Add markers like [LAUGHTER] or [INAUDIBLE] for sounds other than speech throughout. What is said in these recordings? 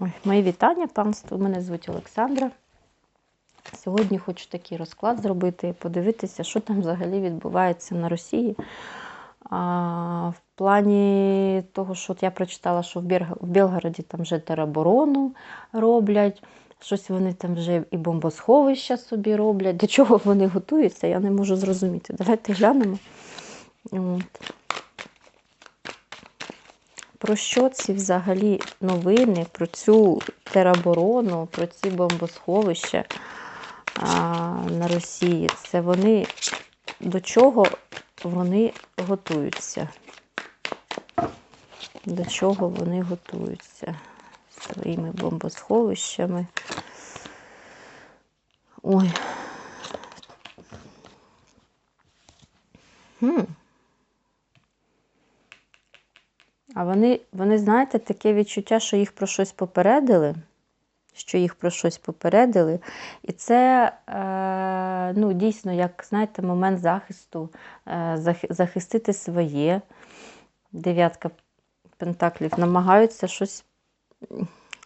Ой, мої вітання, панство. Мене звуть Олександра. Сьогодні хочу такий розклад зробити, подивитися, що там взагалі відбувається на Росії. А, в плані того, що я прочитала, що в, Белгороді там вже тероборону роблять, щось вони там вже і бомбосховища собі роблять. До чого вони готуються, я не можу зрозуміти. Давайте глянемо. От. Про що ці взагалі новини, про цю тероборону, про ці бомбосховища а, на Росії? Це вони до чого вони готуються? До чого вони готуються своїми бомбосховищами? Ой. Хм. А вони, вони, знаєте, таке відчуття, що їх про щось попередили, що їх про щось попередили. І це е, ну, дійсно, як знаєте, момент захисту, е, захистити своє. Дев'ятка пентаклів намагаються щось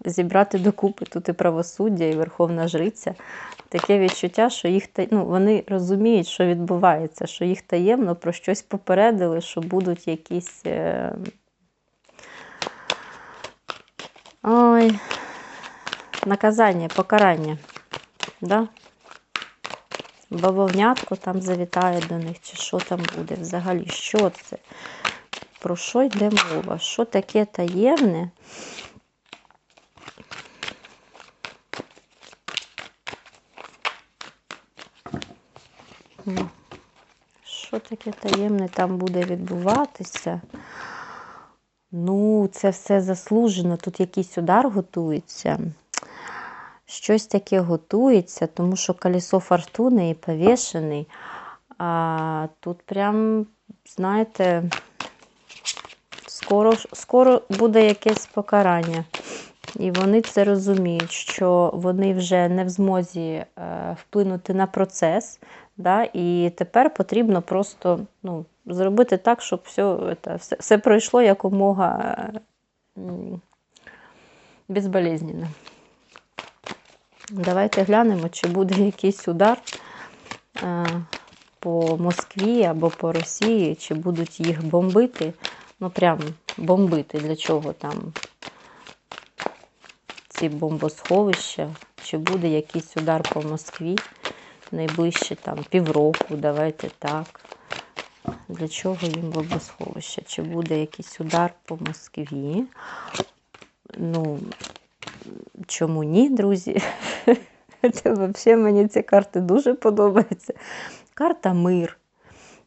зібрати докупи. Тут і правосуддя, і Верховна Жриця. Таке відчуття, що їх ну, вони розуміють, що відбувається, що їх таємно про щось попередили, що будуть якісь. Ой, наказання, покарання. Да? Бавовнятко там завітає до них, чи що там буде взагалі? Що це? Про що йде мова? Що таке таємне? Що таке таємне там буде відбуватися? Ну, це все заслужено. Тут якийсь удар готується. Щось таке готується, тому що колесо фортуни і повішений. А тут прям, знаєте, скоро, скоро буде якесь покарання. І вони це розуміють, що вони вже не в змозі е, вплинути на процес. Да? І тепер потрібно просто ну, зробити так, щоб все, це, все, все пройшло якомога безболезненно. Давайте глянемо, чи буде якийсь удар е, по Москві або по Росії, чи будуть їх бомбити. Ну, прям бомбити для чого там ці бомбосховища, чи буде якийсь удар по Москві найближче там півроку, давайте так. Для чого їм бомбосховище? Чи буде якийсь удар по Москві? Ну, чому ні, друзі? [LAUGHS] Це взагалі мені ці карти дуже подобаються. Карта мир,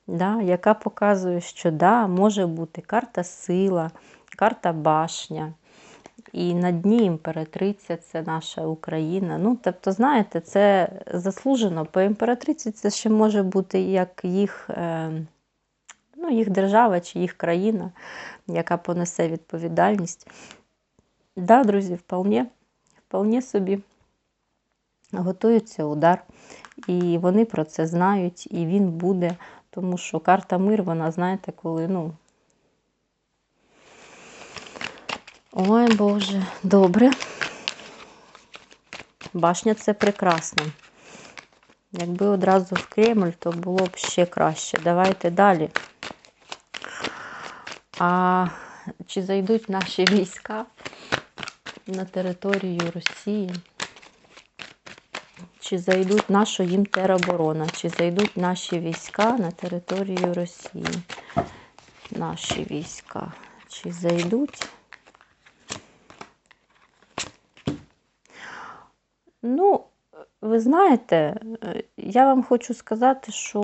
да, яка показує, що да, може бути карта сила, карта башня. І на дні імператриця це наша Україна. Ну, тобто, знаєте, це заслужено. По імператриці це ще може бути як їх, е, ну, їх держава чи їх країна, яка понесе відповідальність. Да, друзі, вполне, вполне собі готується удар. І вони про це знають, і він буде. Тому що карта мир, вона, знаєте, коли, ну. Ой, Боже, добре. Башня це прекрасно. Якби одразу в Кремль, то було б ще краще. Давайте далі. А чи зайдуть наші війська на територію Росії? Чи зайдуть наша їм тероборона? Чи зайдуть наші війська на територію Росії? Наші війська. Чи зайдуть? Ну, ви знаєте, я вам хочу сказати, що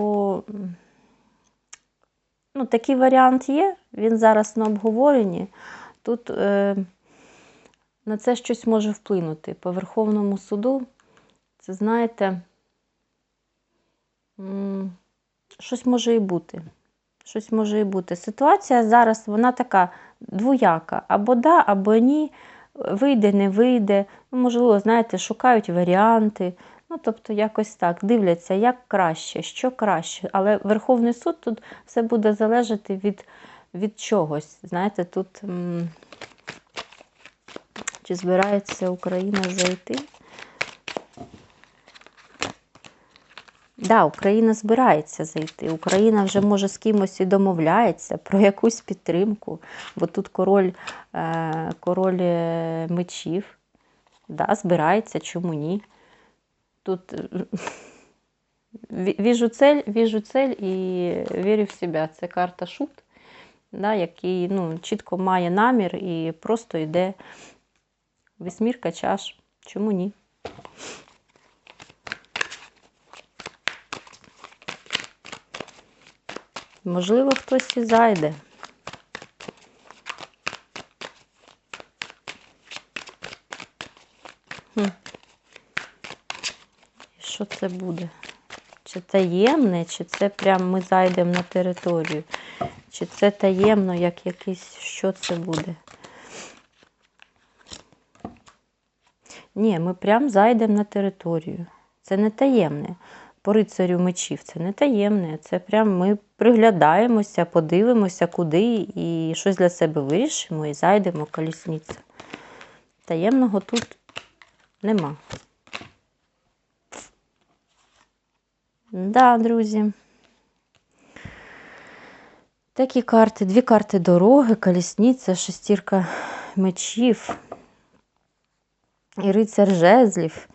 ну, такий варіант є, він зараз на обговоренні. Тут е, на це щось може вплинути. По Верховному суду, це знаєте, щось може і бути. Щось може і бути. Ситуація зараз вона така двояка. Або да, або ні. Вийде, не вийде. Ну, можливо, знаєте, шукають варіанти. Ну, тобто, якось так, дивляться, як краще, що краще. Але Верховний суд тут все буде залежати від, від чогось. Знаєте, тут м, Чи збирається Україна зайти? Да, Україна збирається зайти. Україна вже може з кимось і домовляється про якусь підтримку, бо тут король, е, король е, мечів. Да, збирається, чому ні? Тут е, віжу цель, віжу цель і вірю в себе. Це карта шут, да, який ну, чітко має намір і просто йде вісьмірка чаш. Чому ні? Можливо, хтось і зайде. Хм. Що це буде? Чи таємне, чи це прям ми зайдемо на територію? Чи це таємно, як якийсь, що це буде? Ні, ми прям зайдемо на територію. Це не таємне. По рицарю мечів це не таємне. Це прям ми приглядаємося, подивимося, куди і щось для себе вирішимо і зайдемо колісниця. Таємного тут нема. Да, друзі. Такі карти, дві карти дороги, колісниця, шестірка мечів і рицар жезлів.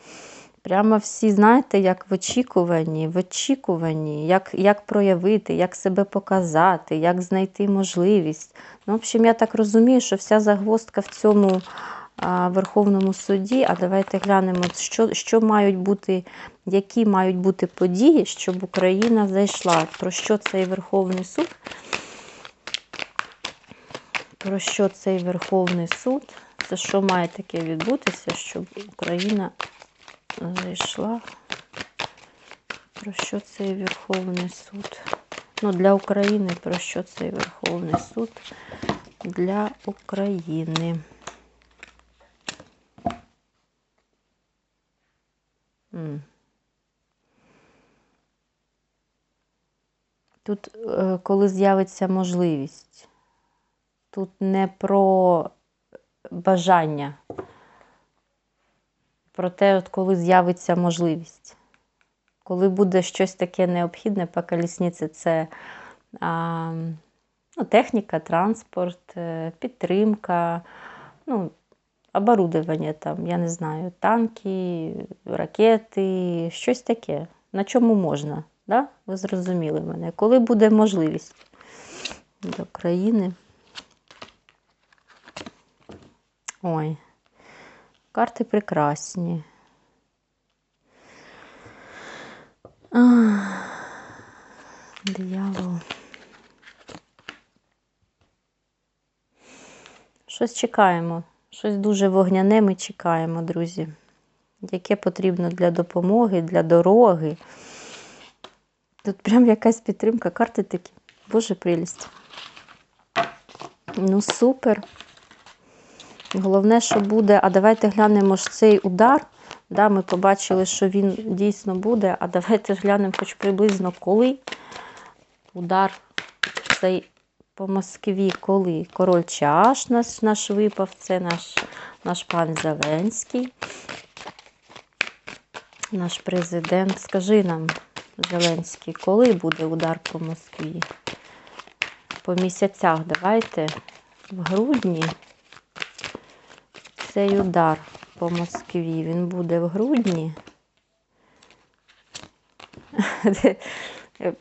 Прямо всі, знаєте, як в очікуванні, в очікуванні, як, як проявити, як себе показати, як знайти можливість. Ну, в общем, я так розумію, що вся загвоздка в цьому а, Верховному суді. А давайте глянемо, що, що мають бути, які мають бути події, щоб Україна зайшла. Про що цей Верховний суд? Про що цей Верховний суд? Це що має таке відбутися, щоб Україна зайшла. Про що цей Верховний суд? Ну, для України, про що цей Верховний суд для України? Тут, е, коли з'явиться можливість, тут не про бажання про те, от коли з'явиться можливість. Коли буде щось таке необхідне по колісниці, це а, ну, техніка, транспорт, е, підтримка, ну, оборудовання, там, я не знаю, танки, ракети, щось таке. На чому можна? Да? Ви зрозуміли мене. Коли буде можливість до країни. Ой. Карти прекрасні. Диявол. Щось чекаємо. Щось дуже вогняне ми чекаємо, друзі. Яке потрібно для допомоги, для дороги. Тут прям якась підтримка. Карти такі. Боже прелість. Ну, супер. Головне, що буде, а давайте глянемо ж цей удар. Да, Ми побачили, що він дійсно буде, а давайте глянемо хоч приблизно коли. Удар цей по Москві, коли король чаш наш, наш випав, це наш, наш пан Зеленський, наш президент. Скажи нам, Зеленський, коли буде удар по Москві? По місяцях давайте в грудні цей удар по Москві, він буде в грудні. [LAUGHS]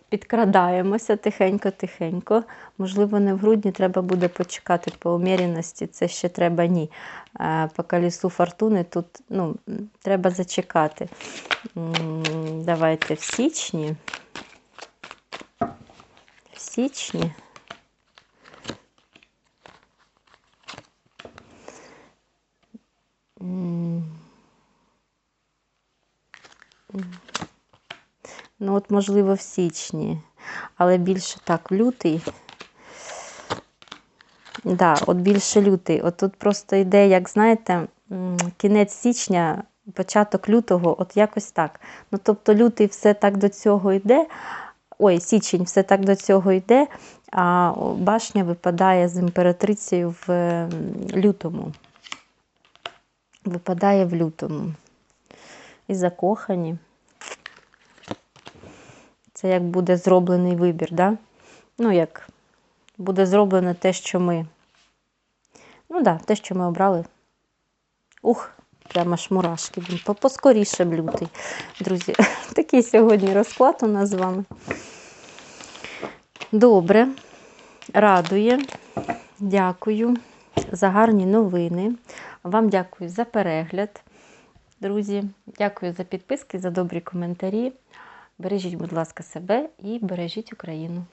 Підкрадаємося тихенько-тихенько. Можливо, не в грудні треба буде почекати по уміряності, це ще треба ні. По колісу фортуни тут ну, треба зачекати. Давайте в січні. В січні. От, можливо, в січні, але більше так, лютий. Да, от більше лютий. От тут просто йде, як знаєте, кінець січня, початок лютого, от якось так. Ну, тобто, лютий все так до цього йде. Ой, січень все так до цього йде, а башня випадає з імператрицею в лютому. випадає в лютому. І закохані. Це як буде зроблений вибір, да? Ну, як буде зроблено те, що ми. Ну да, те, що ми обрали. Ух, прямо аж мурашки. По- Поскоріше б лютий. Друзі, [LAUGHS] такий сьогодні розклад у нас з вами. Добре, радує. Дякую за гарні новини. Вам дякую за перегляд, друзі. Дякую за підписки, за добрі коментарі. Бережіть, будь ласка, себе і бережіть Україну.